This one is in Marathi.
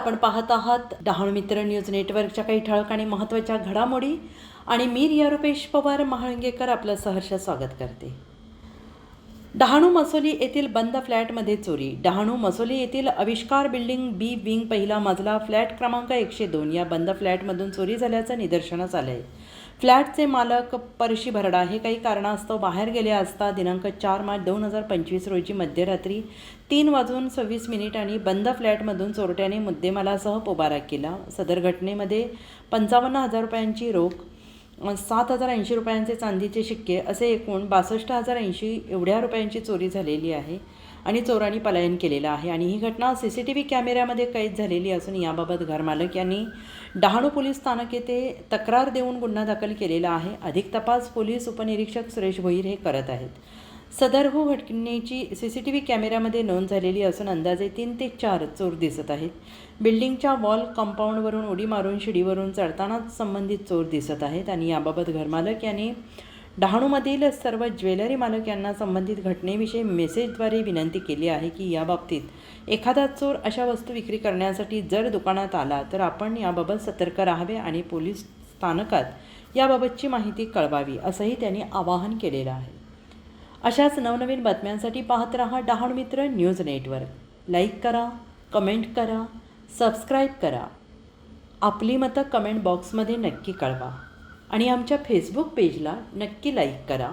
आपण पाहत आहात डहाणू मित्र न्यूज नेटवर्कच्या काही ठळक आणि महत्त्वाच्या घडामोडी. आणि मी रिया रुपेश पवार महाळंगेकर आपलं सहर्ष स्वागत करते. डहाणू मसोली येथील बंद फ्लॅटमध्ये चोरी. डहाणू मसोली येथील आविष्कार बिल्डिंग बी विंग पहिला मजला फ्लॅट क्रमांक एकशे दोन या बंद फ्लॅटमधून चोरी झाल्याचं निदर्शनास आलं आहे फ्लॅटचे मालक परशी भरडा. हे काही कारणास्तव बाहेर गेले असता दिनांक चार मार्च दोन हजार पंचवीस रोजी मध्यरात्री तीन वाजून सव्वीस मिनिटांनी बंद फ्लॅटमधून चोरट्याने मुद्देमालासह पोबारा केला. सदर घटनेमध्ये पंचावन्न हजार रुपयांची रोख सात हजार ऐंशी रुपयांचे चांदीचे शिक्के असे एकूण बासष्ट हजार ऐंशी एवढ्या रुपयांची चोरी झालेली आहे आणि चोरांनी पलायन केलेलं आहे. आणि ही घटना सी सी टी व्ही कॅमेऱ्यामध्ये कैद झालेली असून याबाबत घरमालक यांनी डहाणू पोलीस स्थानक येथे तक्रार देऊन गुन्हा दाखल केलेला आहे. अधिक तपास पोलीस उपनिरीक्षक सुरेश भोईर हे करत आहेत. सदरहू हो घटनेची सी सी टी व्ही कॅमेऱ्यामध्ये नोंद झालेली असून अंदाजे तीन ते चार चोर दिसत आहेत. बिल्डिंगच्या वॉल कंपाऊंडवरून उडी मारून शिडीवरून चढतानाच संबंधित चोर दिसत आहेत आणि याबाबत घरमालक यांनी डहाणूमधील सर्व ज्वेलरी मालक यांना संबंधित घटनेविषयी मेसेजद्वारे विनंती केली आहे की याबाबतीत एखादा चोर अशा वस्तू विक्री करण्यासाठी जर दुकानात आला तर आपण याबाबत सतर्क राहावे आणि पोलीस स्थानकात याबाबतची माहिती कळवावी असंही त्यांनी आवाहन केलेलं आहे. अशाच नवनवीन बातम्यांसाठी पाहत रहा Dahanu Mitra news network. Like करा कमेंट करा सबस्क्राईब करा. आपली मतं कमेंट बॉक्समध्ये नक्की कळवा. आणि आमच्या फेसबुक पेजला नक्की लाईक करा.